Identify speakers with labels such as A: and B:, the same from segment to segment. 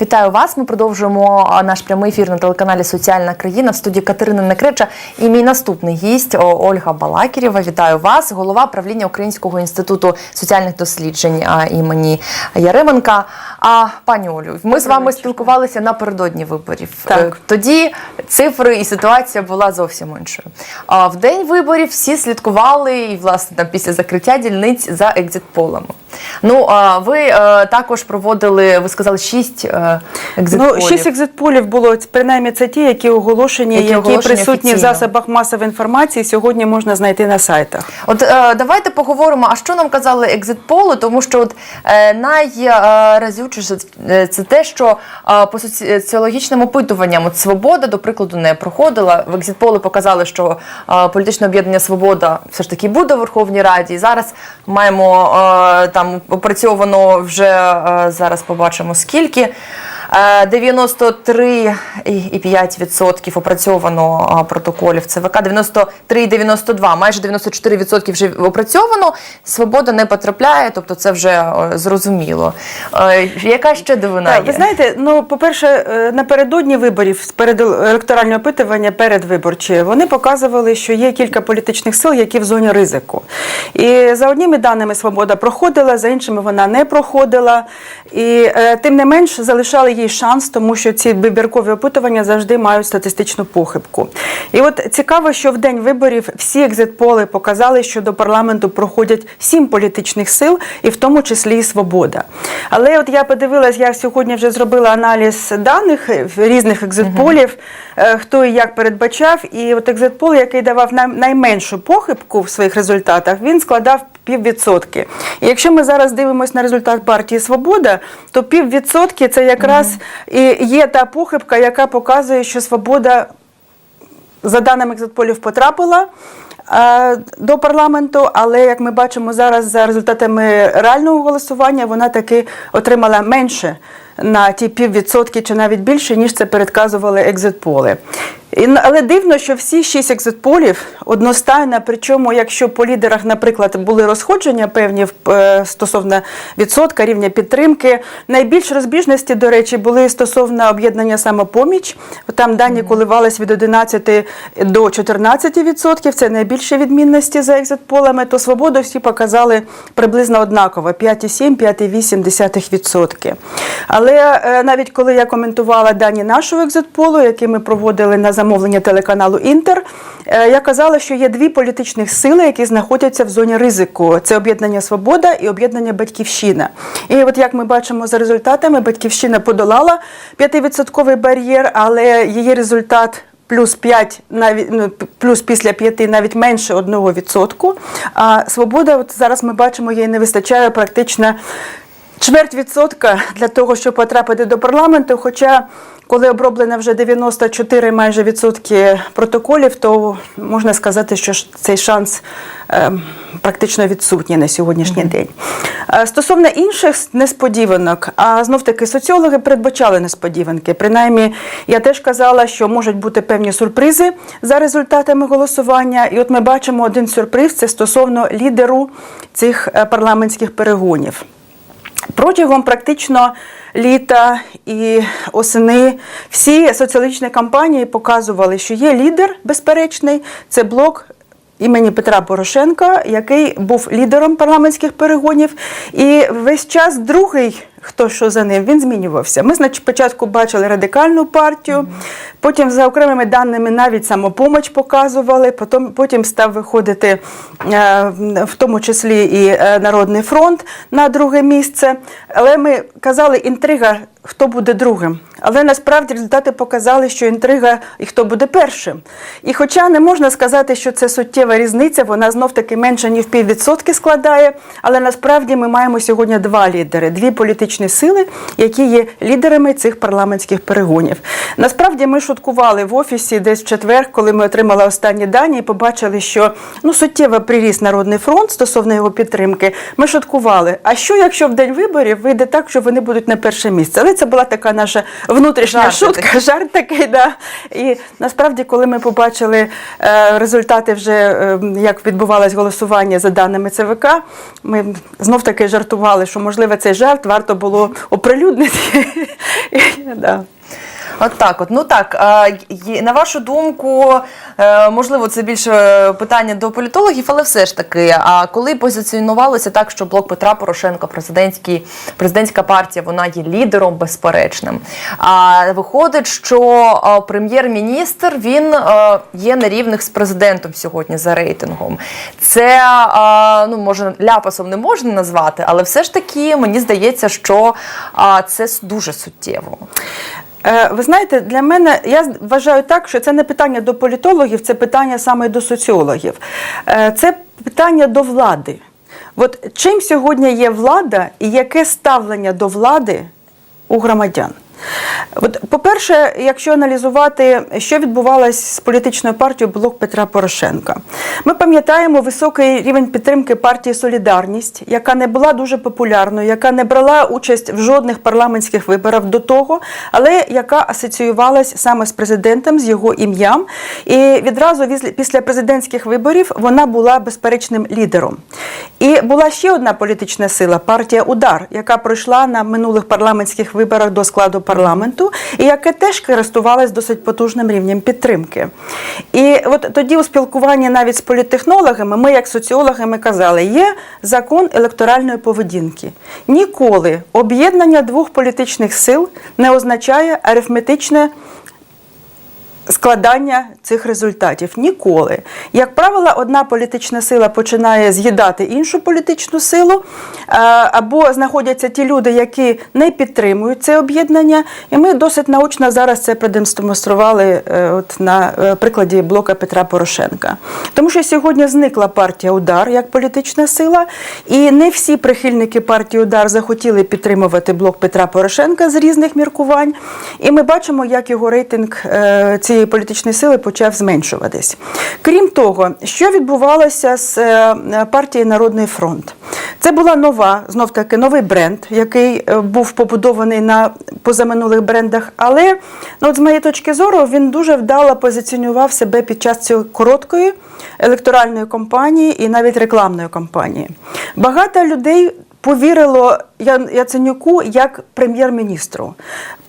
A: Вітаю вас. Ми продовжуємо наш прямий ефір на телеканалі Соціальна країна в студії Катерина Некрича. І мій наступний гість Ольга Балакірєва. Вітаю вас, голова правління Українського інституту соціальних досліджень імені Яременка. А пані Олю, ми з вами спілкувалися напередодні виборів.
B: Так.
A: Е, Тоді цифри і ситуація була зовсім іншою. А в день виборів всі слідкували і власне там після закриття дільниць за екзитполами. Ну а ви е, також проводили, ви сказали, шість е, екзитполів.
B: Ну, шість екзитполів було принаймні це ті, які оголошені,
A: Які
B: які,
A: оголошені
B: присутні в засобах масової інформації. Сьогодні можна знайти на сайтах.
A: От е, давайте поговоримо, а що нам казали екзитполи, тому що от е, найразючіше е, це те, що е, по соціологічним опитуванням от свобода, до прикладу, не проходила. В екзитполи показали, що е, політичне об'єднання Свобода все ж таки буде в Верховній Раді. І зараз маємо е, там опрацьовано вже е, зараз побачимо скільки. Е, 93,5% опрацьовано а, протоколів ЦВК, 93,92, майже 94% вже опрацьовано. Свобода не потрапляє, тобто це вже е, зрозуміло. Е, Яка ще дивина
B: Так, ви знаєте, ну по-перше, е, напередодні виборів, перед електоральне опитування, передвиборчі, вони показували, що є кілька політичних сил, які в зоні ризику. І за одніми даними свобода проходила, за іншими вона не проходила. І е, тим не менш залишали їй шанс, тому що ці вибіркові опитування завжди мають статистичну похибку. І от цікаво, що в день виборів всі екзитполи показали, що до парламенту проходять сім політичних сил, і в тому числі і свобода. Але от я подивилась, я сьогодні вже зробила аналіз даних різних екзитполів, е, хто і як передбачав. І от екзитпол, який давав най- найменшу похибку в своїх результатах, він складав піввідсотки. І якщо ми зараз дивимося на результат партії Свобода, то піввідсотки це якраз і є та похибка, яка показує, що свобода за даними екзотполів потрапила е, до парламенту, але як ми бачимо зараз за результатами реального голосування, вона таки отримала менше на ті піввідсотки чи навіть більше, ніж це передказували екзитполи. Але дивно, що всі шість екзитполів одностайно, причому, якщо по лідерах, наприклад, були розходження певні е, стосовно відсотка рівня підтримки, найбільш розбіжності, до речі, були стосовно об'єднання самопоміч. Там дані коливались від 11 до 14 відсотків. Це найбільші відмінності за екзитполами. То свободу всі показали приблизно однаково 5,7, 5,8 відсотки. Але е, навіть коли я коментувала дані нашого екзитполу, який ми проводили на замовлення телеканалу Інтер, е, я казала, що є дві політичних сили, які знаходяться в зоні ризику. Це об'єднання Свобода і об'єднання Батьківщина. І от як ми бачимо за результатами, Батьківщина подолала 5% бар'єр, але її результат. Плюс 5, навіть ну, плюс після 5 навіть менше 1%. А свобода, от зараз ми бачимо, їй не вистачає практично чверть відсотка для того, щоб потрапити до парламенту. Хоча, коли оброблено вже 94 майже відсотки протоколів, то можна сказати, що цей шанс е, практично відсутній на сьогоднішній день. Е, Стосовно інших несподіванок, а знов таки соціологи передбачали несподіванки. Принаймні, я теж казала, що можуть бути певні сюрпризи за результатами голосування. І от ми бачимо один сюрприз це стосовно лідеру цих е, парламентських перегонів. Протягом практично літа і осени всі соціологічні кампанії показували, що є лідер безперечний, це блок. Імені Петра Порошенка, який був лідером парламентських перегонів, і весь час другий, хто що за ним, він змінювався. Ми значить, спочатку бачили радикальну партію, потім за окремими даними навіть самопомоч показували, потім, потім став виходити е, в тому числі і е, Народний фронт на друге місце. Але ми казали, інтрига, хто буде другим. Але насправді результати показали, що інтрига і хто буде першим. І хоча не можна сказати, що це суттєва різниця, вона знов таки менше ніж піввідсотки складає. Але насправді ми маємо сьогодні два лідери, дві політичні сили, які є лідерами цих парламентських перегонів. Насправді ми шуткували в офісі десь в четвер, коли ми отримали останні дані, і побачили, що ну суттєво приріс народний фронт стосовно його підтримки. Ми шуткували. А що, якщо в день виборів вийде так, що вони будуть на перше місце? Але це була така наша внутрішня
A: Жарти
B: шутка, жарт такий, да. І насправді, коли ми побачили е, результати, вже е, як відбувалось голосування за даними ЦВК, ми знов таки жартували, що можливо цей жарт варто було оприлюднити. Да.
A: От так, от ну так. На вашу думку, е, можливо, це більше питання до політологів, але все ж таки, а коли позиціонувалося так, що блок Петра Порошенка, президентський президентська партія, вона є лідером безперечним. А виходить, що прем'єр-міністр він є на рівних з президентом сьогодні за рейтингом. Це ну може ляпасом не можна назвати, але все ж таки мені здається, що це дуже суттєво.
B: Е, Ви знаєте, для мене я вважаю так, що це не питання до політологів, це питання саме до соціологів. Е, Це питання до влади. От чим сьогодні є влада і яке ставлення до влади у громадян? От, по-перше, якщо аналізувати, що відбувалось з політичною партією Блок Петра Порошенка, ми пам'ятаємо високий рівень підтримки партії Солідарність, яка не була дуже популярною, яка не брала участь в жодних парламентських виборах до того, але яка асоціювалась саме з президентом, з його ім'ям. І відразу після президентських виборів вона була безперечним лідером. І була ще одна політична сила партія Удар, яка пройшла на минулих парламентських виборах до складу парламенту, і яке теж користувалось досить потужним рівнем підтримки. І от тоді у спілкуванні навіть з політтехнологами, ми, як соціологи, ми казали, є закон електоральної поведінки. Ніколи об'єднання двох політичних сил не означає арифметичне складання цих результатів. Ніколи. Як правило, одна політична сила починає з'їдати іншу політичну силу, або знаходяться ті люди, які не підтримують це об'єднання. І ми досить научно зараз це продемонстрували е, от на е, прикладі блока Петра Порошенка. Тому що сьогодні зникла партія Удар як політична сила, і не всі прихильники партії Удар захотіли підтримувати блок Петра Порошенка з різних міркувань. І ми бачимо, як його рейтинг е, цієї політичної сили почав зменшуватись. Крім того, що відбувалося з е, партією Народний фронт? Це була нова, знов таки новий бренд, який е, був побудований на позаминулих брендах. Але ну, от з моєї точки зору він дуже вдало позиціонував себе під час цієї короткої електоральної кампанії і навіть рекламної кампанії. Багато людей повірило Яценюку як прем'єр-міністру.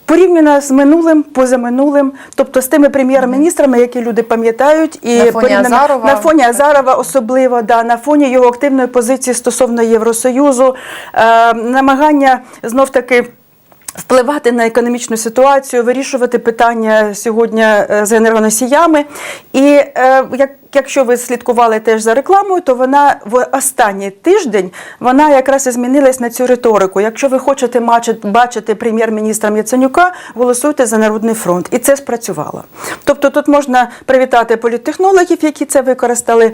B: Порівняно з минулим, позаминулим, тобто з тими прем'єр-міністрами, які люди пам'ятають, і
A: На фоні Азарова.
B: на фоні Азарова особливо, да, на фоні його активної позиції стосовно Євросоюзу, е, намагання знов таки. Впливати на економічну ситуацію, вирішувати питання сьогодні е, з енергоносіями. І е, як, якщо ви слідкували теж за рекламою, то вона в останній тиждень вона якраз і змінилась на цю риторику. Якщо ви хочете бачити прем'єр-міністром Яценюка, голосуйте за Народний фронт. І це спрацювало. Тобто тут можна привітати політтехнологів, які це використали.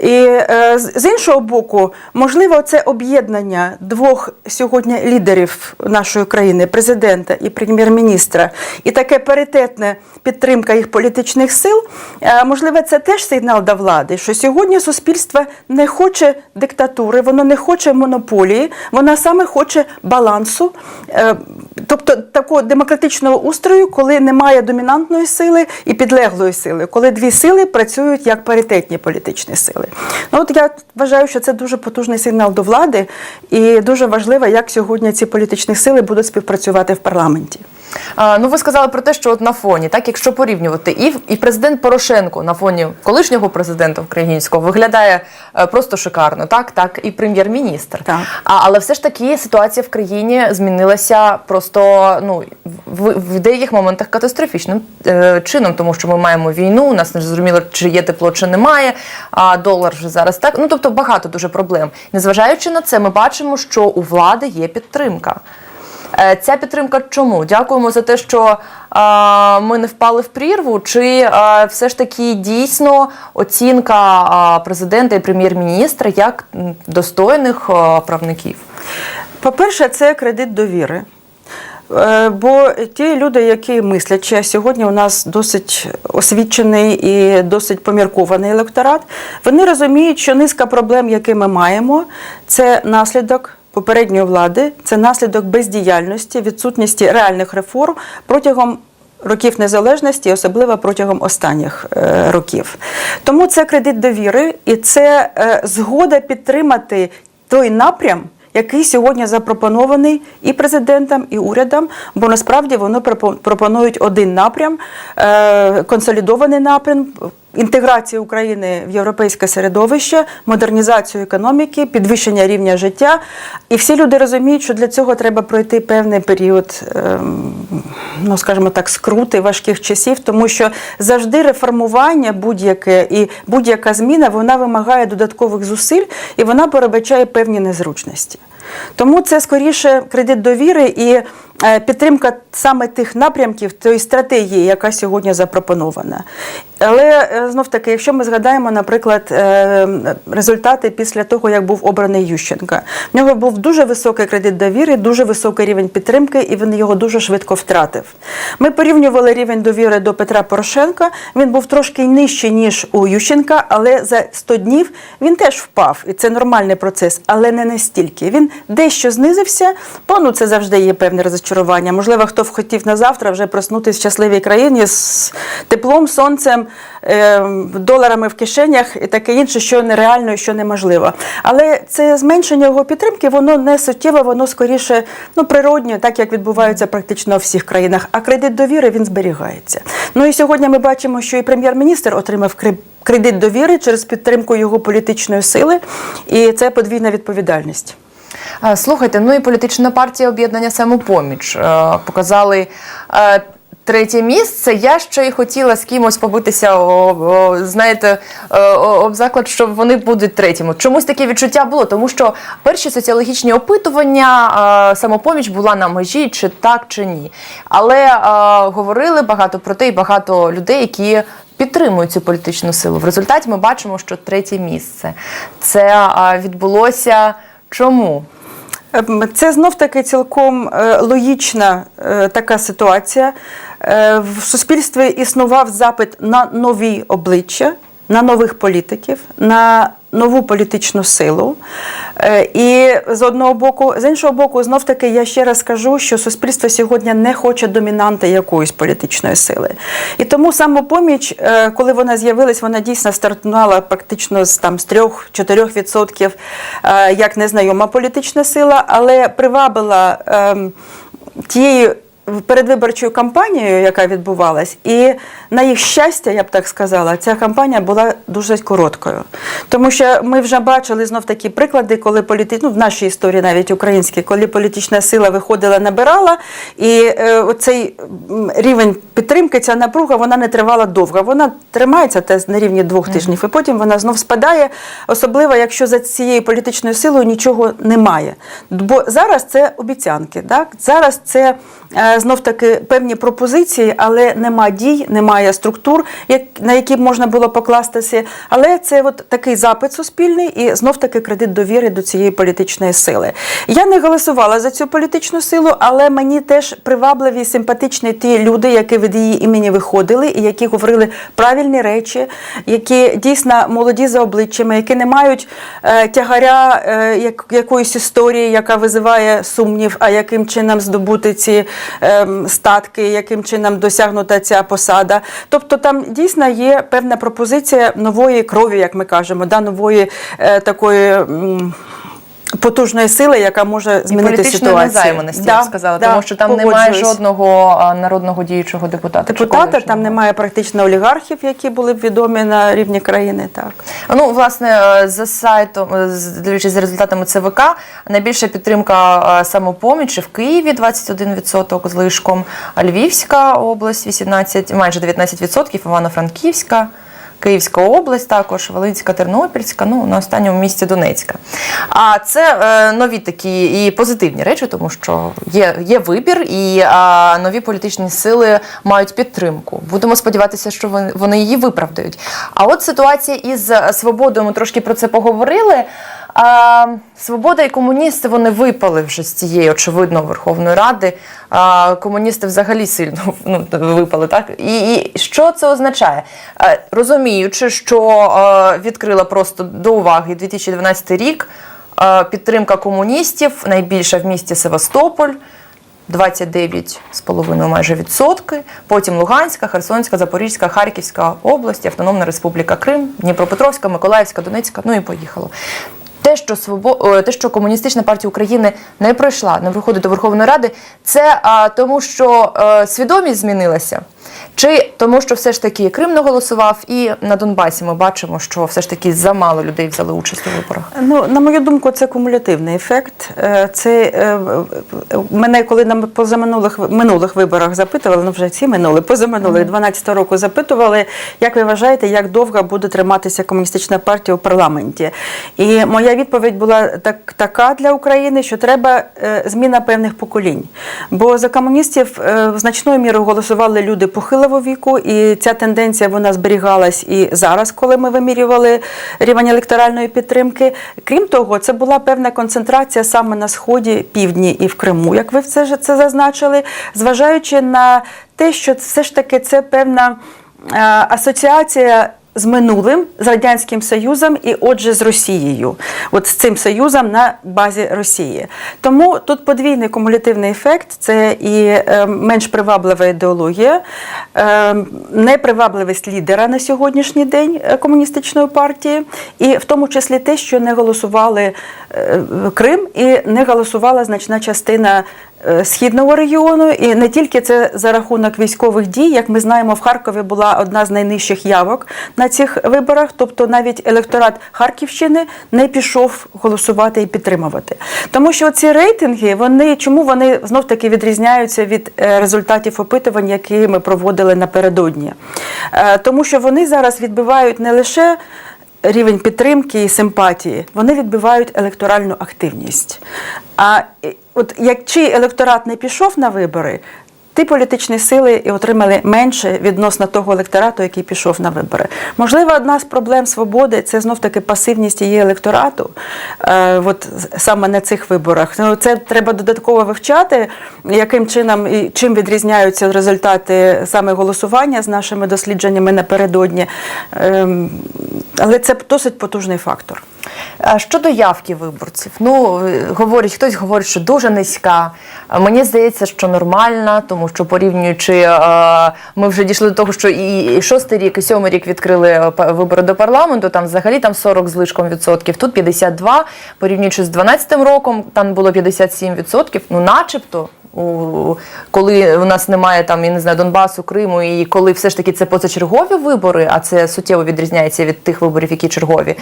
B: І е, з іншого боку, можливо, це об'єднання двох сьогодні лідерів нашої країни, президента і прем'єр-міністра, і таке паритетне підтримка їх політичних сил. е, Можливо, це теж сигнал до влади, що сьогодні суспільство не хоче диктатури, воно не хоче монополії, воно саме хоче балансу, е, тобто такого демократичного устрою, коли немає домінантної сили і підлеглої сили, коли дві сили працюють як паритетні політичні сили. Ну от я вважаю, що це дуже потужний сигнал до влади, і дуже важливо, як сьогодні ці політичні сили будуть співпрацювати в парламенті.
A: А, ну, ви сказали про те, що от на фоні, так якщо порівнювати, і, і президент Порошенко на фоні колишнього президента українського виглядає е, просто шикарно, так, так, і прем'єр-міністр.
B: Так.
A: А, але все ж таки ситуація в країні змінилася просто ну в, в деяких моментах катастрофічним е, чином, тому що ми маємо війну, у нас не зрозуміло, чи є тепло, чи немає. А долар вже зараз так. Ну тобто багато дуже проблем. Незважаючи на це, ми бачимо, що у влади є підтримка. Е, Ця підтримка чому? Дякуємо за те, що ми не впали в прірву. Чи все ж таки дійсно оцінка президента і прем'єр-міністра як достойних правників?
B: По-перше, це кредит довіри. Е, Бо ті люди, які мислять, що сьогодні у нас досить освічений і досить поміркований електорат, вони розуміють, що низка проблем, які ми маємо, це наслідок попередньої влади, це наслідок бездіяльності, відсутності реальних реформ протягом. Років незалежності, особливо протягом останніх е, років. Тому це кредит довіри і це е, згода підтримати той напрям, який сьогодні запропонований і президентом, і урядом, бо насправді вони пропонують один напрям, е, консолідований напрям. Інтеграцію України в європейське середовище, модернізацію економіки, підвищення рівня життя. І всі люди розуміють, що для цього треба пройти певний період, ем, ну скажімо так, скрути важких часів, тому що завжди реформування будь-яке і будь-яка зміна вона вимагає додаткових зусиль і вона передбачає певні незручності. Тому це скоріше кредит довіри і е, підтримка саме тих напрямків, тої стратегії, яка сьогодні запропонована. Але е, знов таки, якщо ми згадаємо, наприклад, е, результати після того, як був обраний Ющенка, в нього був дуже високий кредит довіри, дуже високий рівень підтримки, і він його дуже швидко втратив. Ми порівнювали рівень довіри до Петра Порошенка. Він був трошки нижчий, ніж у Ющенка, але за 100 днів він теж впав. І це нормальний процес, але не настільки. Він дещо знизився, бо ну, це завжди є певне розчарування. Можливо, хто хотів на завтра вже проснутися в щасливій країні з теплом, сонцем, доларами в кишенях і таке інше, що нереально і що неможливо. Але це зменшення його підтримки, воно не суттєве, воно скоріше ну, природньо, так як відбувається практично у всіх країнах. А кредит довіри він зберігається. Ну і сьогодні ми бачимо, що і прем'єр-міністр отримав кредит довіри через підтримку його політичної сили, і це подвійна відповідальність.
A: Е, Слухайте, ну і політична партія об'єднання самопоміч е, показали. Третє місце. Я ще й хотіла з кимось побитися, о, о, знаєте, е, о, об заклад, що вони будуть третіми. Чомусь таке відчуття було, тому що перші соціологічні опитування е, самопоміч була на межі, чи так, чи ні. Але е, говорили багато про те, і багато людей, які підтримують цю політичну силу. В результаті ми бачимо, що третє місце. Це е, відбулося чому?
B: Ем, Це знов таки цілком логічна така ситуація. Е, В суспільстві існував запит на нові обличчя, на нових політиків, на нову політичну силу. Е, І з одного боку, з іншого боку, знов таки я ще раз кажу, що суспільство сьогодні не хоче домінанти якоїсь політичної сили. І тому самопоміч, е, коли вона з'явилась, вона дійсно стартувала практично з там з 3-4% е, як незнайома політична сила, але привабила ем, тією передвиборчою кампанією, яка відбувалась, і на їх щастя, я б так сказала, ця кампанія була дуже короткою. Тому що ми вже бачили знов такі приклади, коли політи... ну, в нашій історії, навіть українській, коли політична сила виходила, набирала, і е, оцей рівень підтримки, ця напруга, вона не тривала довго. Вона тримається те на рівні двох тижнів, і потім вона знов спадає, особливо якщо за цією політичною силою нічого немає. Бо зараз це обіцянки, так? зараз це е, знов таки певні пропозиції, але нема дій, немає структур, на які б можна було покластися. Але це от такий запит суспільний і знов таки кредит довіри до цієї політичної сили. Я не голосувала за цю політичну силу, але мені теж привабливі симпатичні ті люди, які від її імені виходили і які говорили правильні речі, які дійсно молоді за обличчями, які не мають е, тягаря е, якоїсь історії, яка визиває сумнів, а яким чином здобути ці ем, статки, яким чином досягнута ця посада. Тобто там дійсно є певна пропозиція нової крові, як ми кажемо, да, нової е, такої. Потужної сили, яка може
A: І
B: змінити
A: політичної
B: ситуацію.
A: незайманості, я б сказала,
B: да,
A: тому що там немає жодного народного діючого депутата.
B: депутата, там немає практично олігархів, які були б відомі на рівні країни. Так.
A: Ну, власне, е, за сайтом, е, дивлячись за результатами ЦВК, найбільша підтримка е, самопомічі в Києві 21% з лишком, Львівська область 18, майже 19%, Івано-Франківська. Київська область також, Волинська, Тернопільська, ну на останньому місці Донецька. А це е, нові такі і позитивні речі, тому що є, є вибір, і е, нові політичні сили мають підтримку. Будемо сподіватися, що вони, її виправдають. А от ситуація із свободою, ми трошки про це поговорили. А, свобода і комуністи вони випали вже з цієї, очевидно, Верховної Ради. А, комуністи взагалі сильно ну, випали, так? І, і що це означає? Е, розуміючи, що е, відкрила просто до уваги 2012 рік е, підтримка комуністів найбільша в місті Севастополь. 29,5 майже відсотки. Потім Луганська, Херсонська, Запорізька, Харківська області, Автономна Республіка Крим, Дніпропетровська, Миколаївська, Донецька. Ну і поїхало. Те, що свобо... е, те, що комуністична партія України не пройшла, не виходить до Верховної Ради, це а, тому, що а, свідомість змінилася. Чи тому, що все ж таки Крим не голосував, і на Донбасі ми бачимо, що все ж таки замало людей взяли участь у виборах.
B: Ну, на мою думку, це кумулятивний ефект. Е, Це е, мене, коли на позаминулих минулих виборах запитували, ну вже ці минули, позаминулих 12 року запитували, як ви вважаєте, як довго буде триматися комуністична партія у парламенті? І моя відповідь була так, така для України, що треба е, зміна певних поколінь. Бо за комуністів значною мірою голосували люди похилого віку, і ця тенденція вона зберігалась і зараз, коли ми вимірювали рівень електоральної підтримки. Крім того, це була певна концентрація саме на сході, півдні і в Криму, як ви це це зазначили, зважаючи на те, що все ж таки це певна е, асоціація. З минулим з радянським союзом і, отже, з Росією, от з цим союзом на базі Росії. Тому тут подвійний кумулятивний ефект це і е, менш приваблива ідеологія, е, непривабливість лідера на сьогоднішній день е, комуністичної партії, і в тому числі те, що не голосували Крим і не голосувала значна частина е, східного регіону, і не тільки це за рахунок військових дій. Як ми знаємо, в Харкові була одна з найнижчих явок на цих виборах, тобто навіть електорат Харківщини не пішов голосувати і підтримувати. Тому що ці рейтинги, вони чому вони знов таки відрізняються від е, результатів опитувань, які ми проводили напередодні, Е, тому що вони зараз відбивають не лише рівень підтримки і симпатії, вони відбивають електоральну активність. А е, от як чий електорат не пішов на вибори, ті політичні сили і отримали менше відносно того електорату, який пішов на вибори. Можливо, одна з проблем свободи це знов таки пасивність її електорату. Е, от саме на цих виборах. Ну, це треба додатково вивчати, яким чином і чим відрізняються результати саме голосування з нашими дослідженнями напередодні. Ем, але це досить потужний фактор.
A: А Щодо явки виборців, ну е, говорять, хтось говорить, що дуже низька. Мені здається, що нормальна, тому що порівнюючи, е, ми вже дійшли до того, що і шостий рік, і сьомий рік відкрили е, вибори до парламенту. Там взагалі там 40 з лишком відсотків, тут 52, порівнюючи з 12 роком, там було 57 відсотків. Ну, начебто. Коли у нас немає там, я не знаю, Донбасу, Криму, і коли все ж таки це позачергові вибори, а це суттєво відрізняється від тих виборів, які чергові,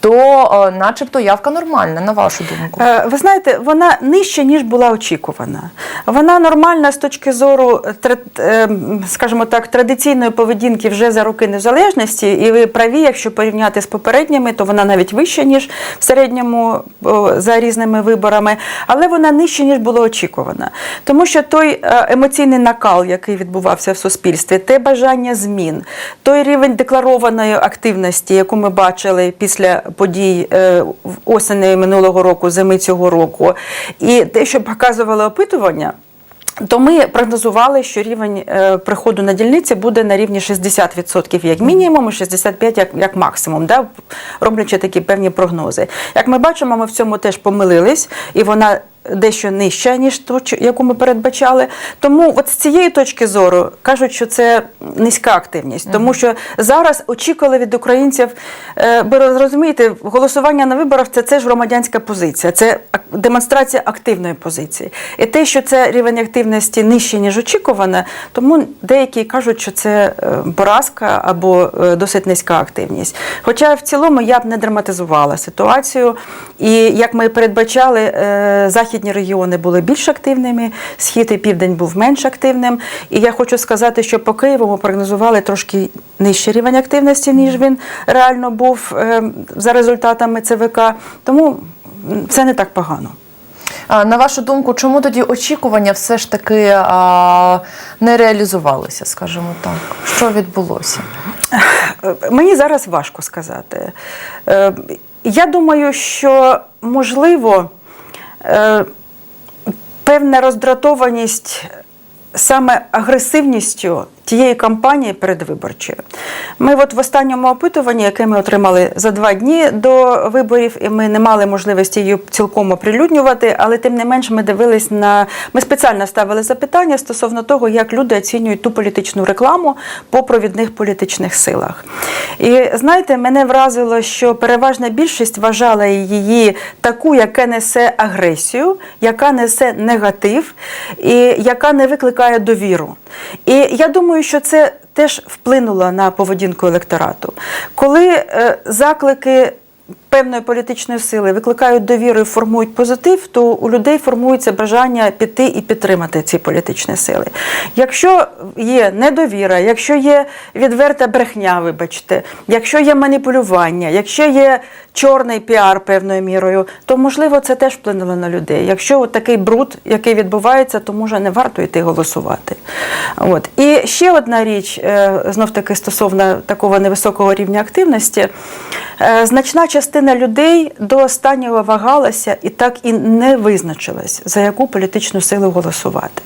A: то е, начебто явка нормальна, на вашу думку.
B: Е, Ви знаєте, вона нижче, ніж була очікувана. Вона нормальна з точки зору, е, скажімо так, традиційної поведінки вже за роки незалежності. І ви праві, якщо порівняти з попередніми, то вона навіть вища, ніж в середньому за різними виборами, але вона нижче, ніж було очікувано. Тому що той е, емоційний накал, який відбувався в суспільстві, те бажання змін, той рівень декларованої активності, яку ми бачили після подій е, осені минулого року, зими цього року, і те, що показували опитування. То ми прогнозували, що рівень е, приходу на дільниці буде на рівні 60% як мінімум, і 65% як, як максимум, да, роблячи такі певні прогнози. Як ми бачимо, ми в цьому теж помилились, і вона дещо нижча, ніж ту, яку ми передбачали. Тому от з цієї точки зору кажуть, що це низька активність, тому що зараз очікували від українців, е, бо розумієте, голосування на виборах це, це ж громадянська позиція, це демонстрація активної позиції. І те, що це рівень активності нижче, ніж очікувано, тому деякі кажуть, що це е, поразка або е, досить низька активність. Хоча в цілому я б не драматизувала ситуацію. І як ми передбачали, е, західні регіони були більш активними, схід і південь був менш активним. І я хочу сказати, що по Києву ми прогнозували трошки нижчий рівень активності, ніж він реально був е, за результатами ЦВК. Тому це не так погано.
A: А, на вашу думку, чому тоді очікування все ж таки а, не реалізувалися, скажімо так? Що відбулося?
B: Мені зараз важко сказати. Е, Я думаю, що можливо певна роздратованість саме агресивністю тієї кампанії передвиборчої. Ми от в останньому опитуванні, яке ми отримали за два дні до виборів, і ми не мали можливості її цілком оприлюднювати, але тим не менш ми дивились на ми спеціально ставили запитання стосовно того, як люди оцінюють ту політичну рекламу по провідних політичних силах. І знаєте, мене вразило, що переважна більшість вважала її таку, яка несе агресію, яка несе негатив і яка не викликає довіру. І я думаю, що це теж вплинуло на поведінку електорату. Коли е, заклики певної політичної сили викликають довіру і формують позитив, то у людей формується бажання піти і підтримати ці політичні сили. Якщо є недовіра, якщо є відверта брехня, вибачте, якщо є маніпулювання, якщо є чорний піар певною мірою, то можливо це теж вплинуло на людей. Якщо от такий бруд, який відбувається, то може не варто йти голосувати. От. І ще одна річ, знов таки стосовно такого невисокого рівня активності, Е, значна частина людей до останнього вагалася і так і не визначилась, за яку політичну силу голосувати.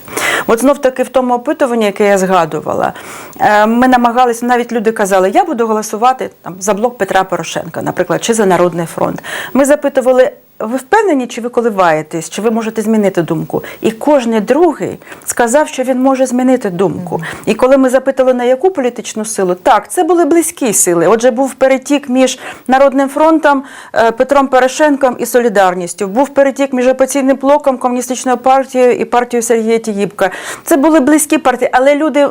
B: От знов таки в тому опитуванні, яке я згадувала, е, ми намагалися, навіть люди казали, я буду голосувати там, за блок Петра Порошенка, наприклад, чи за Народний фронт. Ми запитували. Ви впевнені, чи ви коливаєтесь, чи ви можете змінити думку? І кожен другий сказав, що він може змінити думку. І коли ми запитали, на яку політичну силу, так, це були близькі сили. Отже, був перетік між Народним фронтом, е, Петром Порошенком і Солідарністю. Був перетік між опозиційним блоком, комуністичною партією і партією Сергія Тігіпка. Це були близькі партії, але люди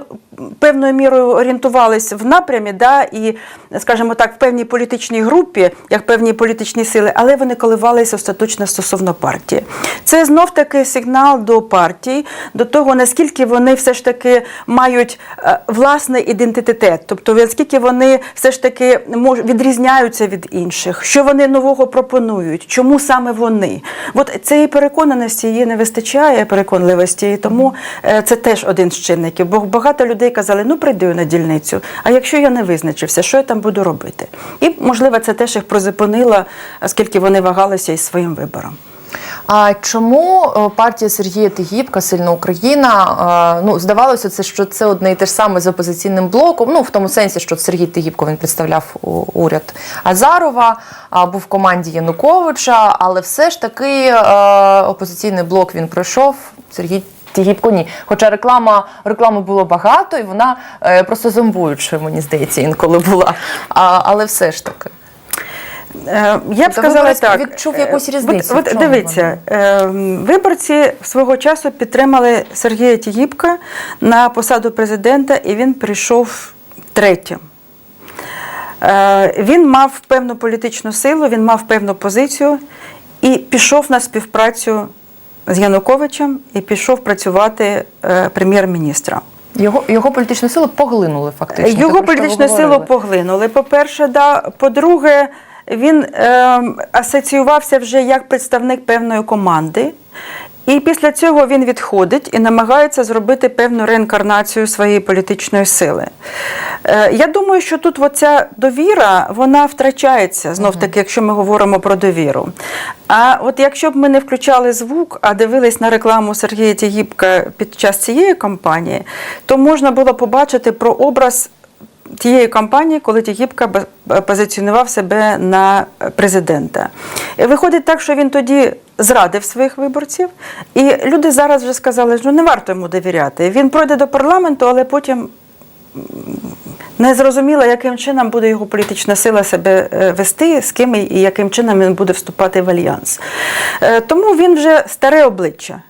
B: певною мірою орієнтувалися в напрямі, да, і, скажімо так, в певній політичній групі, як певні політичні сили, але вони коливалися остаточно стосовно партії. Це знов таки сигнал до партій, до того, наскільки вони все ж таки мають е, власний ідентитет, тобто наскільки вони все ж таки відрізняються від інших, що вони нового пропонують, чому саме вони. От цієї переконаності її не вистачає, переконливості, і тому е, це теж один з чинників. Бо багато людей казали, ну прийду на дільницю, а якщо я не визначився, що я там буду робити? І, можливо, це теж їх призупинило, оскільки вони вагалися із своїм вибором.
A: А чому е, партія Сергія Тигіпка, Сильна Україна? е, Ну, здавалося, це що це одне і те ж саме з опозиційним блоком. Ну в тому сенсі, що Сергій Тигіпко він представляв уряд Азарова, був в команді Януковича, але все ж таки е, опозиційний блок він пройшов. Сергій Тігіпко ні. Хоча реклама реклами було багато, і вона просто зомбуючою, мені здається, інколи була. Але все ж таки.
B: Е, Я б сказала так.
A: відчув якусь
B: Е,
A: різницю?
B: От, от дивіться, е, виборці свого часу підтримали Сергія Тігіпка на посаду президента, і він прийшов третім. Він мав певну політичну силу, він мав певну позицію і пішов на співпрацю з Януковичем і пішов працювати прем'єр-міністром.
A: Його, його політичну силу поглинули фактично.
B: Його політичну силу поглинули. По-перше, да. по-друге, він е, асоціювався вже як представник певної команди. І після цього він відходить і намагається зробити певну реінкарнацію своєї політичної сили. Е, я думаю, що тут оця довіра вона втрачається знов таки, якщо ми говоримо про довіру. А от якщо б ми не включали звук, а дивились на рекламу Сергія Тігіпка під час цієї кампанії, то можна було побачити про образ тієї кампанії, коли Тігіпка позиціонував себе на президента. І виходить так, що він тоді зрадив своїх виборців, і люди зараз вже сказали, що не варто йому довіряти. Він пройде до парламенту, але потім не зрозуміло, яким чином буде його політична сила себе е, вести, з ким і яким чином він буде вступати в альянс. Е, Тому він вже старе обличчя.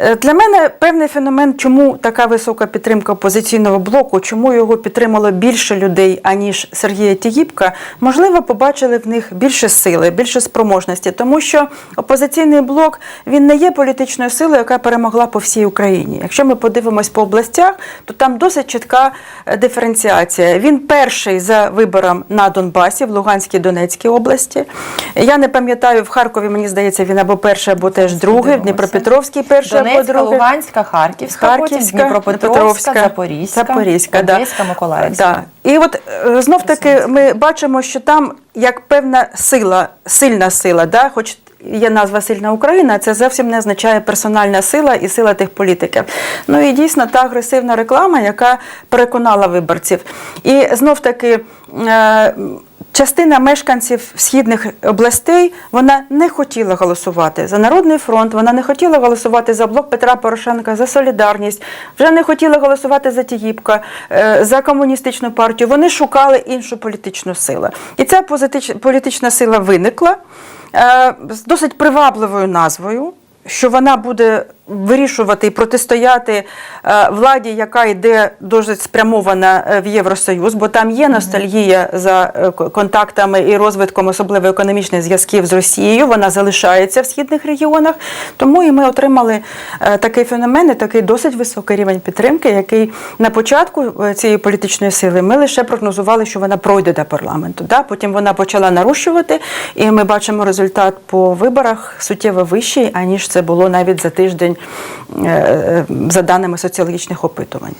B: Е, Для мене певний феномен, чому така висока підтримка опозиційного блоку, чому його підтримало більше людей, аніж Сергія Тігіпка, можливо, побачили в них більше сили, більше спроможності, тому що опозиційний блок він не є політичною силою, яка перемогла по всій Україні. Якщо ми подивимось по областях, то там досить чітка е, диференціація. Він перший за вибором на Донбасі, в Луганській Донецькій області. Я не пам'ятаю, в Харкові, мені здається, він або перший, або теж другий, в Дніпропетровській перший
A: Донецька,
B: другий.
A: Луганська, Харківська, потім Дніпропетровська, Запорізька,
B: Запорізька, да.
A: Миколаївська.
B: Да. І от е, знов таки ми бачимо, що там як певна сила, сильна сила, да? хоч є назва Сильна Україна, це зовсім не означає персональна сила і сила тих політиків. Ну і дійсно та агресивна реклама, яка переконала виборців. І знов таки. Частина мешканців східних областей вона не хотіла голосувати за Народний фронт, вона не хотіла голосувати за блок Петра Порошенка, за солідарність, вже не хотіла голосувати за Тіїбка, е, за комуністичну партію. Вони шукали іншу політичну силу. І ця політична сила виникла е, з досить привабливою назвою. Що вона буде вирішувати і протистояти е, владі, яка йде дуже спрямована е, в Євросоюз, бо там є ностальгія за е, контактами і розвитком, особливо економічних зв'язків з Росією. Вона залишається в східних регіонах. Тому і ми отримали такий феномен, і такий досить високий рівень підтримки, який на початку цієї політичної сили ми лише прогнозували, що вона пройде до парламенту. Да? Потім вона почала нарощувати, і ми бачимо результат по виборах суттєво вищий, аніж це було навіть за тиждень за даними соціологічних опитувань.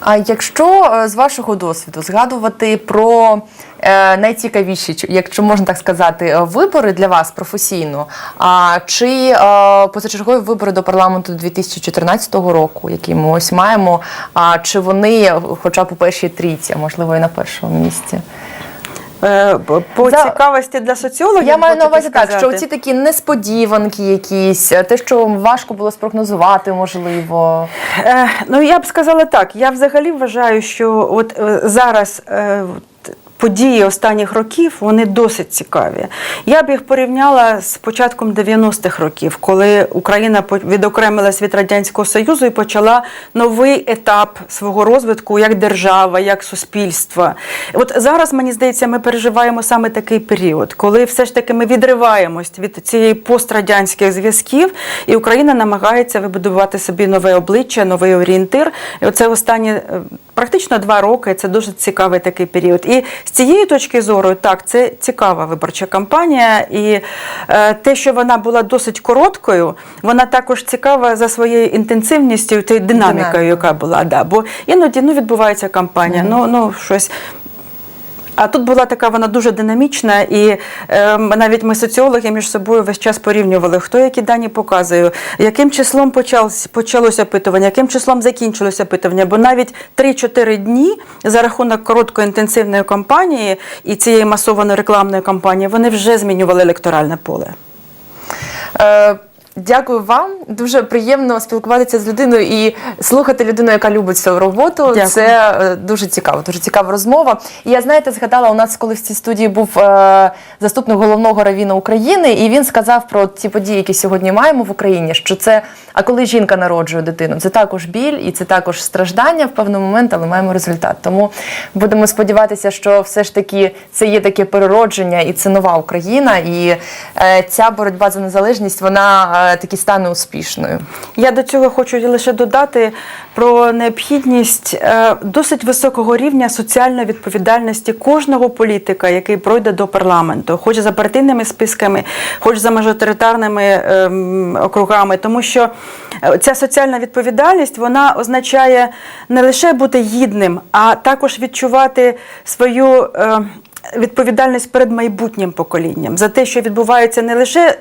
A: А якщо е, з вашого досвіду згадувати про е, найцікавіші, якщо можна так сказати, е, вибори для вас професійно, а чи е, позачергові вибори до парламенту 2014 року, які ми ось маємо, а чи вони, хоча б у першій трійці, а можливо і на першому місці?
B: Е, по-
A: За-
B: цікавості для соціологів
A: Я маю на увазі так, що ці такі несподіванки, якісь е, те, що важко було спрогнозувати, можливо.
B: Е, ну я б сказала так. Я взагалі вважаю, що от е, зараз. е, Події останніх років вони досить цікаві. Я б їх порівняла з початком 90-х років, коли Україна відокремилась від радянського союзу і почала новий етап свого розвитку як держава, як суспільство. От зараз мені здається, ми переживаємо саме такий період, коли все ж таки ми відриваємось від цієї пострадянських зв'язків, і Україна намагається вибудувати собі нове обличчя, новий орієнтир. І оце останні е, практично два роки. Це дуже цікавий такий період. І цієї точки зору, так, це цікава виборча кампанія, і е, те, що вона була досить короткою, вона також цікава за своєю інтенсивністю та динамікою, яка була. Да. Бо іноді ну, відбувається кампанія, ну, ну щось. А тут була така вона дуже динамічна, і е, навіть ми соціологи між собою весь час порівнювали, хто які дані показує, яким числом почалось, почалося опитування, яким числом закінчилося опитування. Бо навіть 3-4 дні за рахунок короткої інтенсивної кампанії і цієї масованої рекламної кампанії вони вже змінювали електоральне поле.
A: Е, Дякую вам. Дуже приємно спілкуватися з людиною і слухати людину, яка любить свою роботу.
B: Дякую.
A: Це е, дуже цікаво, дуже цікава розмова. І я знаєте, згадала, у нас колись в цій студії був е, заступник головного равіна України, і він сказав про ті події, які сьогодні маємо в Україні. Що це, а коли жінка народжує дитину, це також біль і це також страждання в певний момент, але маємо результат. Тому будемо сподіватися, що все ж таки це є таке переродження, і це нова Україна. І е, ця боротьба за незалежність вона е, таки стане успішною.
B: Я до цього хочу лише додати про необхідність е, досить високого рівня соціальної відповідальності кожного політика, який пройде до парламенту, хоч за партійними списками, хоч за мажоритарними ем, округами, тому що е, ця соціальна відповідальність вона означає не лише бути гідним, а також відчувати свою. е, Відповідальність перед майбутнім поколінням за те, що відбувається не лише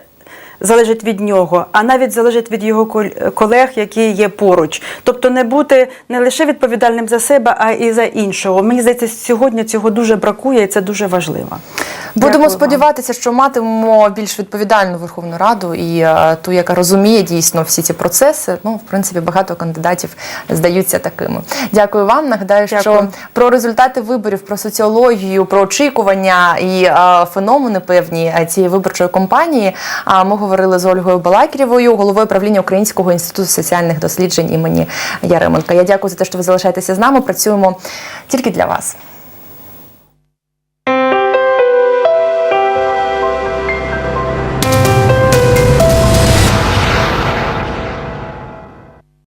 B: залежить від нього, а навіть залежить від його кол- колег, які є поруч. Тобто не бути не лише відповідальним за себе, а і за іншого. Мені здається, сьогодні цього дуже бракує, і це дуже важливо.
A: Будемо
B: Дякую
A: сподіватися, що матимемо більш відповідальну Верховну Раду і е, ту, яка розуміє дійсно всі ці процеси. Ну, в принципі, багато кандидатів здаються такими. Дякую вам. Нагадаю, що про результати виборів, про соціологію, про очікування і е, феномени певні е, цієї виборчої кампанії. А ми говорили з Ольгою Балакірєвою, головою правління Українського інституту соціальних досліджень імені Яременка. Я дякую за те, що ви залишаєтеся з нами. Працюємо тільки для вас.